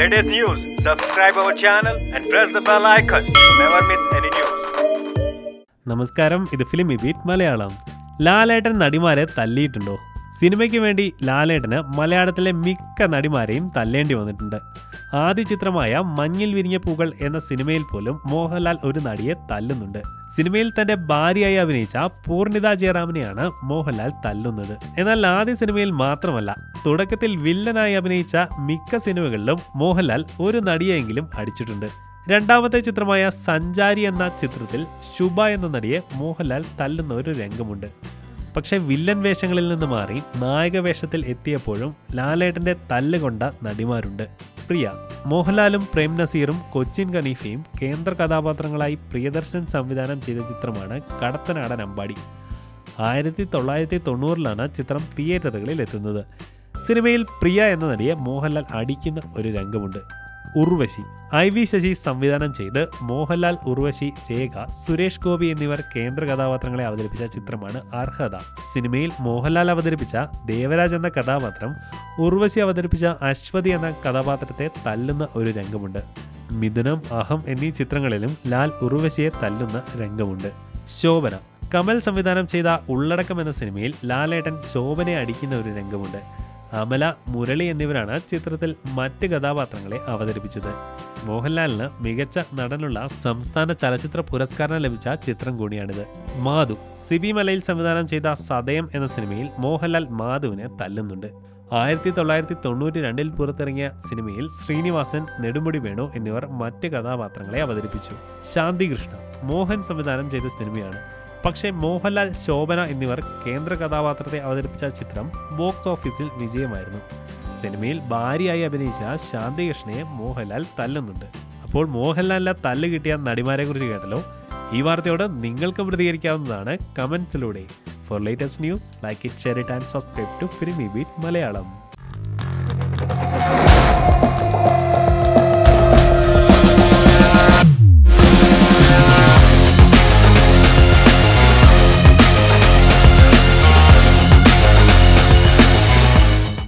latest news, subscribe our channel and press the bell icon to never miss any news. നമസ്കാരം ഇത് film ഇബീറ്റ് Malayalam. ലാലേട്ടൻ നടിമാരെ തല്ലിയിട്ടുണ്ടോ? സിനിമയ്ക്ക് വേണ്ടി ലാലേട്ടന് മലയാളത്തിലെ മിക്ക നടിമാരെയും തല്ലേണ്ടി വന്നിട്ടുണ്ട്. ആദ്യ ചിത്രമായ മഞ്ഞിൽ വിരിഞ്ഞ പൂകൾ എന്ന സിനിമയിൽ പോലും മോഹൻലാൽ ഒരു നടിയെ തല്ലുന്നുണ്ട്. സിനിമയിൽ തന്റെ ഭാര്യയായി അഭിനയിച്ച പൂർണിത ജയറാമിനെയാണ് മോഹൻലാൽ തല്ലുന്നത്. എന്നാൽ ആദ്യ സിനിമയിൽ മാത്രമല്ല തുടക്കത്തിൽ വില്ലനായി അഭിനയിച്ച മിക്ക സിനിമകളിലും മോഹൻലാൽ ഒരു നടിയെങ്കിലും അടിച്ചിട്ടുണ്ട്. രണ്ടാമത്തെ ചിത്രമായ സഞ്ചാരി എന്ന ചിത്രത്തിൽ ശുഭ എന്ന നടിയെ മോഹൻലാൽ തല്ലുന്ന ഒരു രംഗമുണ്ട്. പക്ഷെ വില്ലൻ വേഷങ്ങളിൽ നിന്ന് മാറി നായക വേഷത്തിൽ എത്തിയപ്പോഴും ലാലേട്ടന്റെ തല്ലുകൊണ്ട നടിമാരുണ്ട്. പ്രിയ മോഹൻലാലും പ്രേം നസീറും കൊച്ചിൻ ഖനീഫയും കേന്ദ്ര കഥാപാത്രങ്ങളായി പ്രിയദർശൻ സംവിധാനം ചെയ്ത ചിത്രമാണ് കടത്തനാടൻ അമ്പാടി. ആയിരത്തി തൊള്ളായിരത്തി തൊണ്ണൂറിലാണ് ചിത്രം തിയേറ്ററുകളിൽ എത്തുന്നത് സിനിമയിൽ പ്രിയ എന്ന നടിയെ മോഹൻലാൽ അടിക്കുന്ന ഒരു രംഗമുണ്ട്. ഉർവശി. ഐ വി ശശി സംവിധാനം ചെയ്ത് മോഹൻലാൽ ഉർവശി രേഖ സുരേഷ് ഗോപി എന്നിവർ കേന്ദ്ര കഥാപാത്രങ്ങളെ അവതരിപ്പിച്ച ചിത്രമാണ് അർഹത. സിനിമയിൽ മോഹൻലാൽ അവതരിപ്പിച്ച ദേവരാജ് എന്ന കഥാപാത്രം ഉർവശി അവതരിപ്പിച്ച അശ്വതി എന്ന കഥാപാത്രത്തെ തല്ലുന്ന ഒരു രംഗമുണ്ട്. മിഥുനം അഹം എന്നീ ചിത്രങ്ങളിലും ലാൽ ഉർവശിയെ തല്ലുന്ന രംഗമുണ്ട്. ശോഭന. കമൽ സംവിധാനം ചെയ്ത ഉള്ളടക്കം എന്ന സിനിമയിൽ ലാലേട്ടൻ ശോഭനയെ അടിക്കുന്ന ഒരു രംഗമുണ്ട്. അമല മുരളി എന്നിവരാണ് ചിത്രത്തിൽ മറ്റ് കഥാപാത്രങ്ങളെ അവതരിപ്പിച്ചത്. മോഹൻലാലിന് മികച്ച നടനുള്ള സംസ്ഥാന ചലച്ചിത്ര പുരസ്കാരം ലഭിച്ച ചിത്രം കൂടിയാണിത്. മാധു സിബി മലയിൽ സംവിധാനം ചെയ്ത സതയം എന്ന സിനിമയിൽ മോഹൻലാൽ മാധുവിനെ തല്ലുന്നുണ്ട്. ആയിരത്തി തൊള്ളായിരത്തി തൊണ്ണൂറ്റി രണ്ടിൽ പുറത്തിറങ്ങിയ സിനിമയിൽ ശ്രീനിവാസൻ നെടുമുടി വേണു എന്നിവർ മറ്റ് കഥാപാത്രങ്ങളെ അവതരിപ്പിച്ചു. ശാന്തികൃഷ്ണ മോഹൻ സംവിധാനം ചെയ്ത സിനിമയാണ്. പക്ഷേ മോഹൻലാൽ ശോഭന എന്നിവർ കേന്ദ്ര കഥാപാത്രത്തെ അവതരിപ്പിച്ച ചിത്രം ബോക്സ് ഓഫീസിൽ വിജയമായിരുന്നു. സിനിമയിൽ ഭാര്യയായി അഭിനയിച്ച ശാന്തികൃഷ്ണയെ മോഹൻലാൽ തല്ലുന്നുണ്ട്. അപ്പോൾ മോഹൻലാലിനെ തല്ല് കിട്ടിയ നടിമാരെ കുറിച്ച് കേട്ടല്ലോ. ഈ വാർത്തയോട് നിങ്ങൾക്ക് പ്രതികരിക്കാവുന്നതാണ് കമൻസിലൂടെ for latest news like it share it and subscribe to Filmibeat Malayalam